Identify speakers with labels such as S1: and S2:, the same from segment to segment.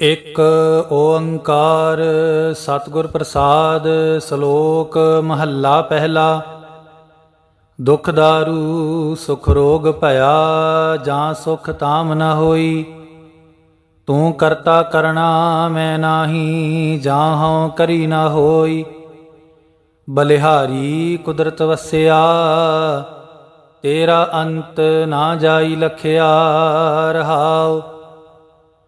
S1: ਇਕ ਓੰਕਾਰ, ਸਤਿਗੁਰ ਪ੍ਰਸਾਦ, ਸ਼ਲੋਕ, ਮਹੱਲਾ ਪਹਿਲਾ। ਦੁਖ ਦਾਰੂ, ਸੁਖ ਰੋਗ ਭਇਆ, ਜਾਂ ਸੁਖ ਤਾਮ ਨ ਹੋਈ। ਤੂੰ ਕਰਤਾ ਕਰਣਾ ਮੈਂ ਨਾਹੀ, ਜਾਂ ਹਉ ਕਰੀ ਨ ਹੋਈ। ਬਲਿਹਾਰੀ ਕੁਦਰਤ ਵਸਿਆ, ਤੇਰਾ ਅੰਤ ਨਾ ਜਾਈ ਲਖਿਆ ਰਹਾਓ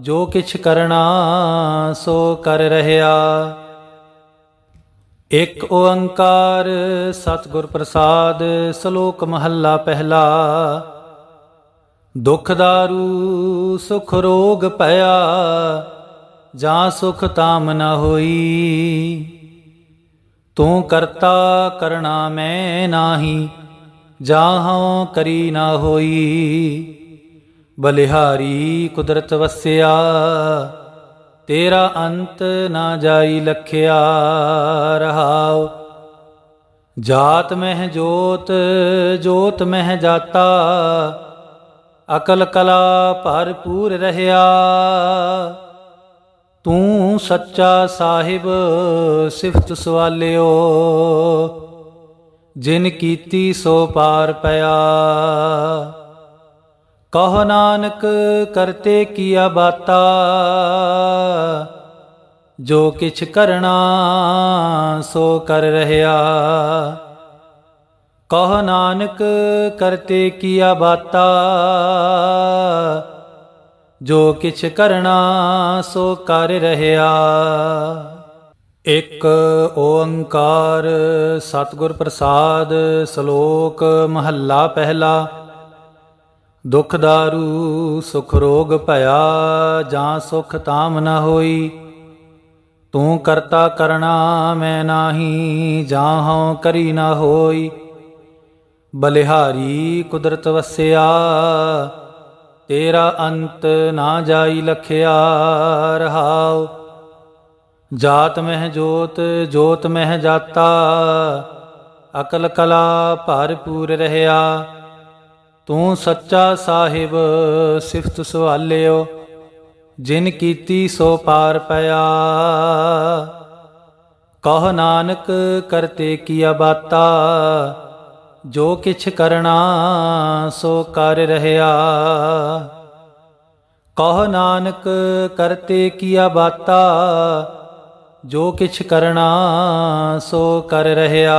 S1: ਜੋ ਕਿਛ ਕਰਣਾ ਸੋ ਕਰ ਰਹਿਆ। ਇੱਕ ਓੰਕਾਰ ਸਤਿਗੁਰ ਪ੍ਰਸਾਦ, ਸ਼ਲੋਕ ਮਹੱਲਾ ਪਹਿਲਾ। ਦੁਖ ਦਾਰੂ, ਸੁਖ ਰੋਗ ਭਇਆ, ਜਾਂ ਸੁਖ ਤਾਮ ਨ ਹੋਈ। ਤੂੰ ਕਰਤਾ ਕਰਣਾ ਮੈਂ ਨਾਹੀ, ਜਾਂ ਹਉ ਕਰੀ ਨਾ ਹੋਈ। ਬਲਿਹਾਰੀ ਕੁਦਰਤ ਵਸਿਆ, ਤੇਰਾ ਅੰਤ ਨਾ ਜਾਈ ਲਖਿਆ ਰਹਾਉ। ਜਾਤ ਮਹਿ ਜੋਤ ਜੋਤ ਮਹਿ ਜਾਤਾ, ਅਕਲ ਕਲਾ ਭਰਪੂਰ ਰਹਿਆ। ਤੂੰ ਸੱਚਾ ਸਾਹਿਬ, ਸਿਫਤ ਸਵਾਲਿਓ ਜਿਨ ਕੀਤੀ ਸੋ ਪਾਰ ਪਿਆ। ਕਹ ਨਾਨਕ ਕਰਤੇ ਕੀਆ ਬਾਤਾ, ਜੋ ਕਿਛ ਕਰਣਾ ਸੋ ਕਰ ਰਹਿਆ। ਕਹ ਨਾਨਕ ਕਰਤੇ ਕੀਆ ਬਾਤਾ, ਜੋ ਕਿਛ ਕਰਣਾ ਸੋ ਕਰ ਰਹਿਆ। ਇੱਕ ਓੰਕਾਰ ਸਤਿਗੁਰ ਪ੍ਰਸਾਦ ਸ਼ਲੋਕ ਮਹੱਲਾ ਪਹਿਲਾ ਦੁਖ ਦਾਰੂ ਸੁਖ ਰੋਗ ਭਇਆ, ਜਾਂ ਸੁਖ ਤਾਮ ਨ ਹੋਈ। ਤੂੰ ਕਰਤਾ ਕਰਣਾ ਮੈਂ ਨਾਹੀ, ਜਾਂ ਹਉ ਕਰੀ ਨ ਹੋਈ। ਬਲਿਹਾਰੀ ਕੁਦਰਤ ਵਸਿਆ, ਤੇਰਾ ਅੰਤ ਨਾ ਜਾਈ ਲਖਿਆ, ਰਹਾਉ। ਜਾਤ ਮਹਿ ਜੋਤ ਜੋਤ ਮਹਿ ਜਾਤਾ, ਅਕਲ ਕਲਾ ਭਰਪੂਰ ਰਹਿਆ। ਤੂੰ ਸੱਚਾ ਸਾਹਿਬ, ਸਿਫਤ ਸਵਾਲਿਓ, ਜਿਨ ਕੀਤੀ ਸੋ ਪਾਰ ਪਿਆ। ਕਹ ਨਾਨਕ, ਕਰਤੇ ਕੀਆ ਬਾਤਾ, ਜੋ ਕਿਛ ਕਰਣਾ ਸੋ ਕਰ ਰਹਿਆ ਕਹ ਨਾਨਕ, ਕਰਤੇ ਕੀਆ ਬਾਤਾ, ਜੋ ਕਿਛ ਕਰਣਾ ਸੋ ਕਰ ਰਹਿਆ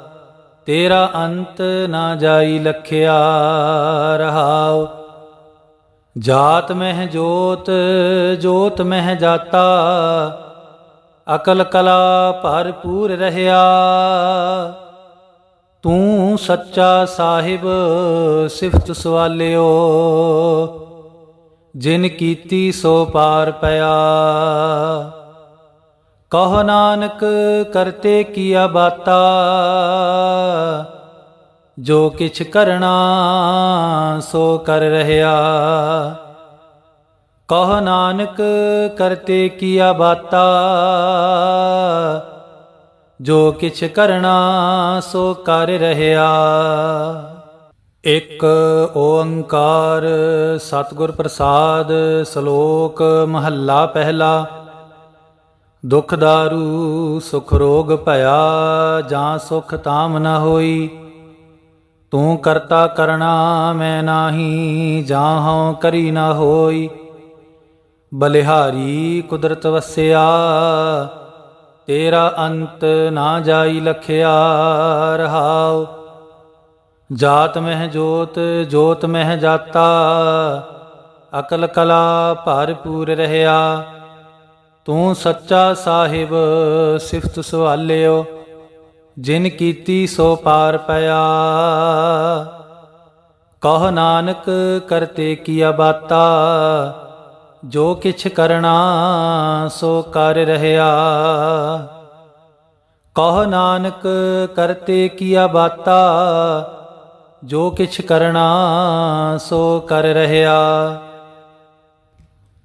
S1: ਤੇਰਾ ਅੰਤ ਨਾ ਜਾਈ ਲਖਿਆ ਰਹਾਉ। ਜਾਤ ਮਹਿ ਜੋਤ ਜੋਤ ਮਹਿ ਜਾਤਾ। ਅਕਲ ਕਲਾ ਭਰਪੂਰ ਰਹਿਆ। ਤੂੰ ਸੱਚਾ ਸਾਹਿਬ, ਸਿਫਤ ਸਵਾਲਿਓ। ਜਿਨ ਕੀਤੀ ਸੋ ਪਾਰ ਪਿਆ। ਕਹ ਨਾਨਕ ਕਰਤੇ ਕੀਆ ਬਾਤਾ, ਜੋ ਕਿਛ ਕਰਣਾ ਸੋ ਕਰ ਰਹਿਆ। ਕਹ ਨਾਨਕ ਕਰਤੇ ਕੀਆ ਬਾਤਾ, ਜੋ ਕਿਛ ਕਰਣਾ ਸੋ ਕਰ ਰਹਿਆ। ਇੱਕ ਓੰਕਾਰ ਸਤਿਗੁਰ ਪ੍ਰਸਾਦ, ਸ਼ਲੋਕ ਮਹੱਲਾ ਪਹਿਲਾ ਦੁਖ ਦਾਰੂ, ਸੁਖ ਰੋਗ ਭਇਆ, ਜਾਂ ਸੁਖ ਤਾਮ ਨ ਹੋਈ। ਤੂੰ ਕਰਤਾ ਕਰਣਾ ਮੈਂ ਨਾਹੀ, ਜਾਂ ਹਉ ਕਰੀ ਨ ਹੋਈ। ਬਲਿਹਾਰੀ ਕੁਦਰਤ ਵਸਿਆ, ਤੇਰਾ ਅੰਤ ਨਾ ਜਾਈ ਲਖਿਆ, ਰਹਾਉ। ਜਾਤ ਮਹਿ ਜੋਤ ਜੋਤ ਮਹਿ ਜਾਤਾ, ਅਕਲ ਕਲਾ ਭਰਪੂਰ ਰਹਿਆ। ਤੂੰ ਸੱਚਾ ਸਾਹਿਬ, ਸਿਫਤ ਸਵਾਲਿਓ, ਜਿਨ ਕੀਤੀ ਸੋ ਪਾਰ ਪਿਆ। ਕਹ ਨਾਨਕ, ਕਰਤੇ ਕੀਆ ਬਾਤਾ, ਜੋ ਕਿਛ ਕਰਣਾ ਸੋ ਕਰ ਰਹਿਆ। ਕਹ ਨਾਨਕ, ਕਰਤੇ ਕੀਆ ਬਾਤਾ, ਜੋ ਕਿਛ ਕਰਣਾ ਸੋ ਕਰ ਰਹਿਆ।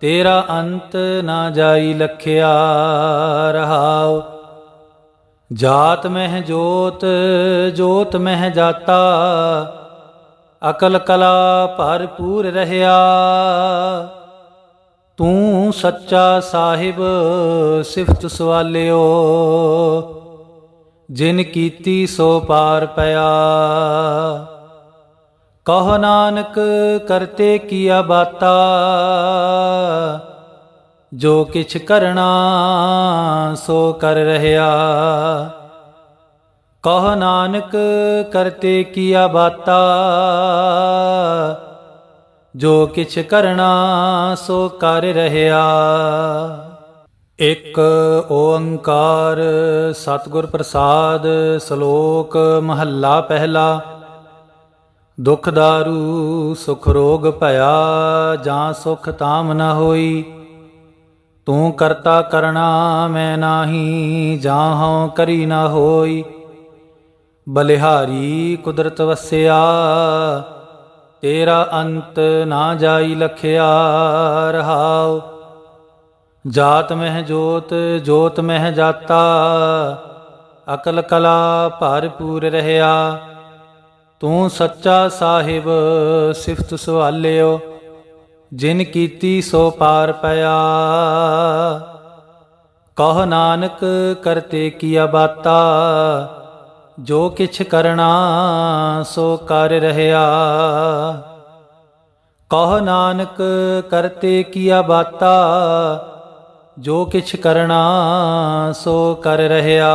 S1: ਤੇਰਾ ਅੰਤ ਨਾ ਜਾਈ ਲਖਿਆ ਰਹਾਉ। ਜਾਤ ਮਹਿ ਜੋਤ ਜੋਤ ਮਹਿ ਜਾਤਾ। ਅਕਲ ਕਲਾ ਭਰਪੂਰ ਰਹਿਆ। ਤੂੰ ਸੱਚਾ ਸਾਹਿਬ, ਸਿਫਤ ਸਵਾਲਿਓ। ਜਿਨ ਕੀਤੀ ਸੋ ਪਾਰ ਪਿਆ। ਕਹ ਨਾਨਕ ਕਰਤੇ ਕੀਆ ਬਾਤਾ, ਜੋ ਕਿਛ ਕਰਣਾ ਸੋ ਕਰ ਰਹਿਆ। ਕਹ ਨਾਨਕ ਕਰਤੇ ਕੀਆ ਬਾਤਾ, ਜੋ ਕਿਛ ਕਰਣਾ ਸੋ ਕਰ ਰਹਿਆ। ਇਕ ਓੰਕਾਰ ਸਤਿਗੁਰ ਪ੍ਰਸਾਦ ਸ਼ਲੋਕ ਮਹੱਲਾ ਪਹਿਲਾ ਦੁਖ ਦਾਰੂ ਸੁਖ ਰੋਗ ਭਇਆ, ਜਾਂ ਸੁਖ ਤਾਮ ਨ ਹੋਈ। ਤੂੰ ਕਰਤਾ ਕਰਣਾ ਮੈਂ ਨਾਹੀ, ਜਾਂ ਹਉ ਕਰੀ ਨਾ ਹੋਈ। ਬਲਿਹਾਰੀ ਕੁਦਰਤ ਵਸਿਆ, ਤੇਰਾ ਅੰਤ ਨਾ ਜਾਈ ਲਖਿਆ, ਰਹਾਉ। ਜਾਤ ਮਹਿ ਜੋਤ ਜੋਤ ਮਹਿ ਜਾਤਾ, ਅਕਲ ਕਲਾ ਭਰਪੂਰ ਰਹਿਆ। ਤੂੰ ਸੱਚਾ ਸਾਹਿਬ, ਸਿਫਤ ਸਵਾਲਿਓ, ਜਿਨ ਕੀਤੀ ਸੋ ਪਾਰ ਪਿਆ। ਕਹ ਨਾਨਕ, ਕਰਤੇ ਕੀਆ ਬਾਤਾ, ਜੋ ਕਿਛ ਕਰਣਾ, ਸੋ ਕਰ ਰਹਿਆ ਕਹ ਨਾਨਕ, ਕਰਤੇ ਕੀਆ ਬਾਤਾ, ਜੋ ਕਿਛ ਕਰਣਾ, ਸੋ ਕਰ ਰਹਿਆ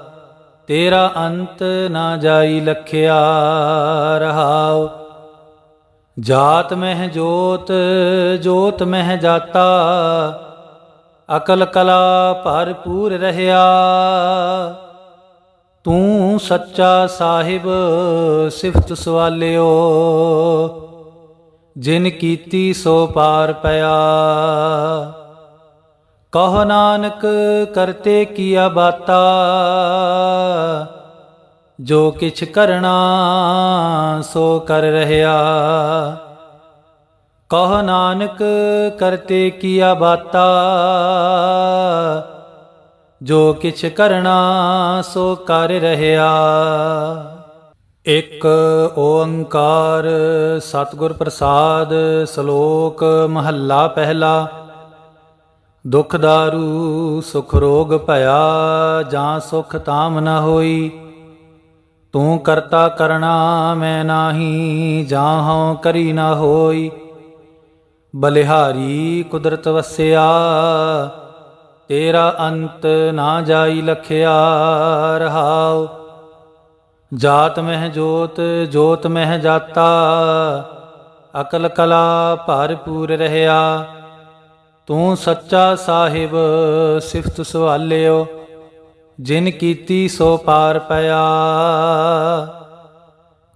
S1: ਤੇਰਾ ਅੰਤ ਨਾ ਜਾਈ ਲਖਿਆ ਰਹਾਉ। ਜਾਤ ਮਹਿ ਜੋਤ ਜੋਤ ਮਹਿ ਜਾਤਾ। ਅਕਲ ਕਲਾ ਭਰਪੂਰ ਰਹਿਆ। ਤੂੰ ਸੱਚਾ ਸਾਹਿਬ, ਸਿਫਤ ਸਵਾਲਿਓ। ਜਿਨ ਕੀਤੀ ਸੋ ਪਾਰ ਪਿਆ। ਕਹ ਨਾਨਕ, ਕਰਤੇ ਕੀਆ ਬਾਤਾ? ਜੋ ਕਿਛ ਕਰਣਾ, ਸੋ ਕਰ ਰਹਿਆ। ਕਹ ਨਾਨਕ, ਕਰਤੇ ਕੀਆ ਬਾਤਾ? ਜੋ ਕਿਛ ਕਰਣਾ, ਸੋ ਕਰ ਰਹਿਆ। ਇਕ ਓੰਕਾਰ, ਸਤਿਗੁਰ ਪ੍ਰਸਾਦ, ਸ਼ਲੋਕ, ਮਹੱਲਾ ਪਹਿਲਾ। ਦੁਖ ਦਾਰੂ, ਸੁਖ ਰੋਗ ਭਇਆ, ਜਾਂ ਸੁਖ ਤਾਮ ਨ ਹੋਈ। ਤੂੰ ਕਰਤਾ ਕਰਣਾ ਮੈਂ ਨਾਹੀ, ਜਾਂ ਹਉ ਕਰੀ ਨਾ ਹੋਈ। ਬਲਿਹਾਰੀ ਕੁਦਰਤ ਵਸਿਆ, ਤੇਰਾ ਅੰਤ ਨਾ ਜਾਈ ਲਖਿਆ, ਰਹਾਉ। ਜਾਤ ਮਹਿ ਜੋਤ ਜੋਤ ਮਹਿ ਜਾਤਾ, ਅਕਲ ਕਲਾ ਭਰਪੂਰ ਰਹਿਆ। ਤੂੰ ਸੱਚਾ ਸਾਹਿਬ, ਸਿਫਤ ਸਵਾਲਿਓ, ਜਿਨ ਕੀਤੀ ਸੋ ਪਾਰ ਪਿਆ।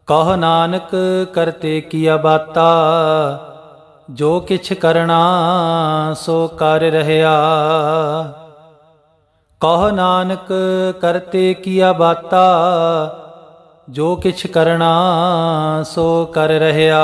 S1: ਕਹ ਨਾਨਕ, ਕਰਤੇ ਕੀਆ ਬਾਤਾ, ਜੋ ਕਿਛ ਕਰਣਾ ਸੋ ਕਰ ਰਹਿਆ ਕਹ ਨਾਨਕ, ਕਰਤੇ ਕੀਆ ਬਾਤਾ, ਜੋ ਕਿਛ ਕਰਣਾ ਸੋ ਕਰ ਰਹਿਆ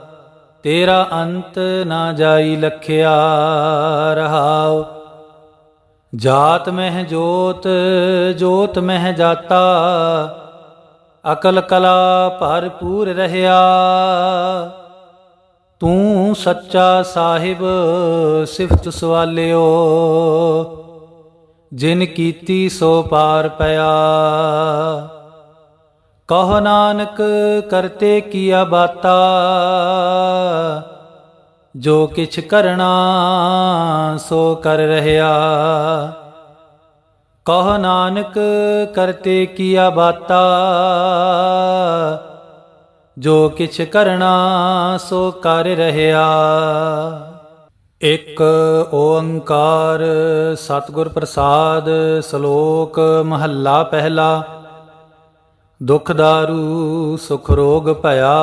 S1: ਤੇਰਾ ਅੰਤ ਨਾ ਜਾਈ ਲਖਿਆ ਰਹਾਉ। ਜਾਤ ਮਹਿ ਜੋਤ ਜੋਤ ਮਹਿ ਜਾਤਾ। ਅਕਲ ਕਲਾ ਭਰਪੂਰ ਰਹਿਆ। ਤੂੰ ਸੱਚਾ ਸਾਹਿਬ, ਸਿਫਤ ਸਵਾਲਿਓ। ਜਿਨ ਕੀਤੀ ਸੋ ਪਾਰ ਪਿਆ। ਕਹ ਨਾਨਕ, ਕਰਤੇ ਕੀਆ ਬਾਤਾ? ਜੋ ਕਿਛ ਕਰਣਾ, ਸੋ ਕਰ ਰਹਿਆ। ਕਹ ਨਾਨਕ, ਕਰਤੇ ਕੀਆ ਬਾਤਾ? ਜੋ ਕਿਛ ਕਰਣਾ, ਸੋ ਕਰ ਰਹਿਆ। ਇਕ ਓੰਕਾਰ, ਸਤਿਗੁਰ ਪ੍ਰਸਾਦ, ਸ਼ਲੋਕ, ਮਹੱਲਾ ਪਹਿਲਾ। ਦੁਖ ਦਾਰੂ, ਸੁਖ ਰੋਗ ਭਇਆ,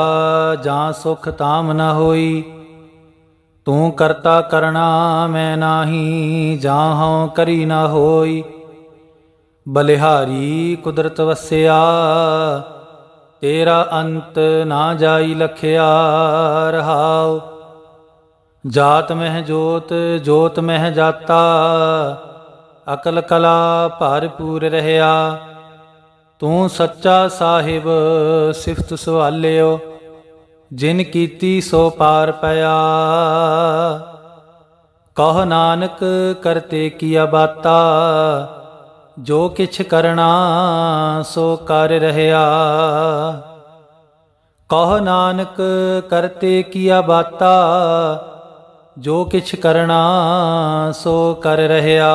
S1: ਜਾਂ ਸੁਖ ਤਾਮ ਨ ਹੋਈ। ਤੂੰ ਕਰਤਾ ਕਰਣਾ ਮੈਂ ਨਾਹੀ, ਜਾਂ ਹਉ ਕਰੀ ਨਾ ਹੋਈ। ਬਲਿਹਾਰੀ ਕੁਦਰਤ ਵਸਿਆ, ਤੇਰਾ ਅੰਤ ਨਾ ਜਾਈ ਲਖਿਆ, ਰਹਾਉ। ਜਾਤ ਮਹਿ ਜੋਤ ਜੋਤ ਮਹਿ ਜਾਤਾ, ਅਕਲ ਕਲਾ ਭਰਪੂਰ ਰਹਿਆ। ਤੂੰ ਸੱਚਾ ਸਾਹਿਬ, ਸਿਫਤ ਸਵਾਲਿਓ, ਜਿਨ ਕੀਤੀ ਸੋ ਪਾਰ ਪਿਆ। ਕਹ ਨਾਨਕ, ਕਰਤੇ ਕੀਆ ਬਾਤਾ, ਜੋ ਕਿਛ ਕਰਣਾ ਸੋ ਕਰ ਰਹਿਆ ਕਹ ਨਾਨਕ, ਕਰਤੇ ਕੀਆ ਬਾਤਾ, ਜੋ ਕਿਛ ਕਰਣਾ ਸੋ ਕਰ ਰਹਿਆ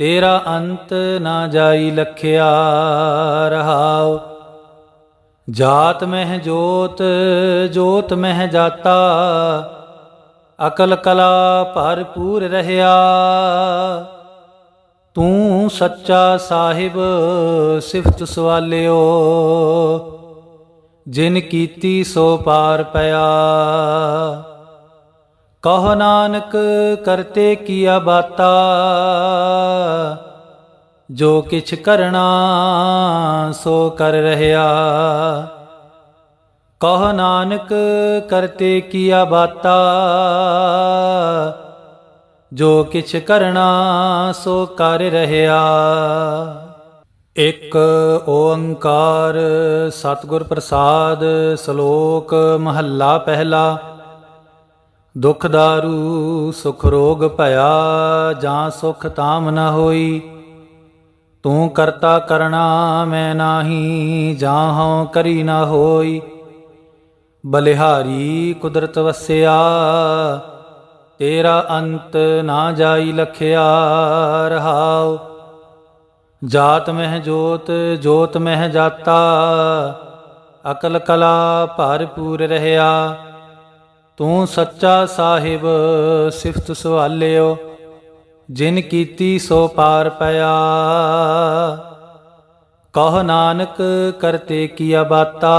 S1: ਤੇਰਾ ਅੰਤ ਨਾ ਜਾਈ ਲਖਿਆ ਰਹਾਉ। ਜਾਤ ਮਹਿ ਜੋਤ ਜੋਤ ਮਹਿ ਜਾਤਾ। ਅਕਲ ਕਲਾ ਭਰਪੂਰ ਰਹਿਆ। ਤੂੰ ਸੱਚਾ ਸਾਹਿਬ, ਸਿਫਤ ਸਵਾਲਿਓ ਜਿਨ ਕੀਤੀ ਸੋ ਪਾਰ ਪਿਆ। ਕਹ ਨਾਨਕ ਕਰਤੇ ਕੀਆ ਬਾਤਾ, ਜੋ ਕਿਛ ਕਰਣਾ ਸੋ ਕਰ ਰਹਿਆ। ਕਹ ਨਾਨਕ ਕਰਤੇ ਕੀਆ ਬਾਤਾ, ਜੋ ਕਿਛ ਕਰਣਾ ਸੋ ਕਰ ਰਹਿਆ। ਇਕ ਓੰਕਾਰ ਸਤਿਗੁਰ ਪ੍ਰਸਾਦ ਸ਼ਲੋਕ ਮਹੱਲਾ ਪਹਿਲਾ ਦੁਖ ਦਾਰੂ, ਸੁਖ ਰੋਗ ਭਇਆ, ਜਾਂ ਸੁਖ ਤਾਮ ਨ ਹੋਈ। ਤੂੰ ਕਰਤਾ ਕਰਣਾ ਮੈਂ ਨਾਹੀ, ਜਾਂ ਹਉ ਕਰੀ ਨਾ ਹੋਈ। ਬਲਿਹਾਰੀ ਕੁਦਰਤ ਵਸਿਆ, ਤੇਰਾ ਅੰਤ ਨਾ ਜਾਈ ਲਖਿਆ, ਰਹਾਉ। ਜਾਤ ਮਹਿ ਜੋਤ ਜੋਤ ਮਹਿ ਜਾਤਾ, ਅਕਲ ਕਲਾ ਭਰਪੂਰ ਰਹਿਆ। ਤੂੰ ਸੱਚਾ ਸਾਹਿਬ, ਸਿਫਤ ਸਵਾਲਿਓ, ਜਿਨ ਕੀਤੀ ਸੋ ਪਾਰ ਪਿਆ। ਕਹ ਨਾਨਕ, ਕਰਤੇ ਕੀਆ ਬਾਤਾ,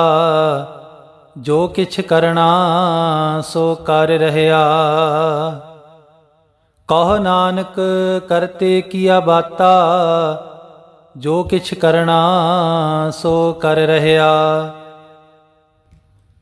S1: ਜੋ ਕਿਛ ਕਰਣਾ ਸੋ ਕਰ ਰਹਿਆ ਕਹ ਨਾਨਕ, ਕਰਤੇ ਕੀਆ ਬਾਤਾ, ਜੋ ਕਿਛ ਕਰਣਾ ਸੋ ਕਰ ਰਹਿਆ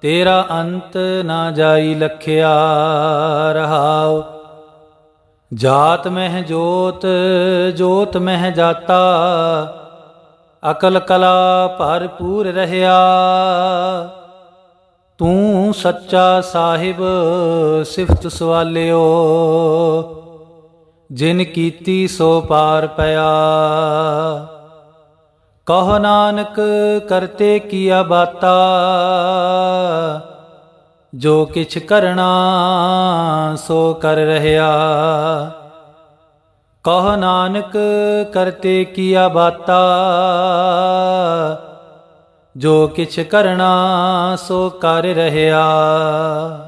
S1: ਤੇਰਾ ਅੰਤ ਨਾ ਜਾਈ ਲਖਿਆ ਰਹਾਉ। ਜਾਤ ਮਹਿ ਜੋਤ ਜੋਤ ਮਹਿ ਜਾਤਾ। ਅਕਲ ਕਲਾ ਭਰਪੂਰ ਰਹਾ ਤੂੰ ਸੱਚਾ ਸਾਹਿਬ, ਸਿਫਤ ਸਵਾਲਿਓ। ਜਿਨ ਕੀਤੀ ਸੋ ਪਾਰ ਪਿਆ। ਕਹ ਨਾਨਕ, ਕਰਤੇ ਕੀਆ ਬਾਤਾ? ਜੋ ਕਿਛ ਕਰਣਾ, ਸੋ ਕਰ ਰਹਾ ਕਹ ਨਾਨਕ, ਕਰਤੇ ਕੀਆ ਬਾਤਾ? ਜੋ ਕਿਛ ਕਰਣਾ, ਸੋ ਕਰ ਰਹਾ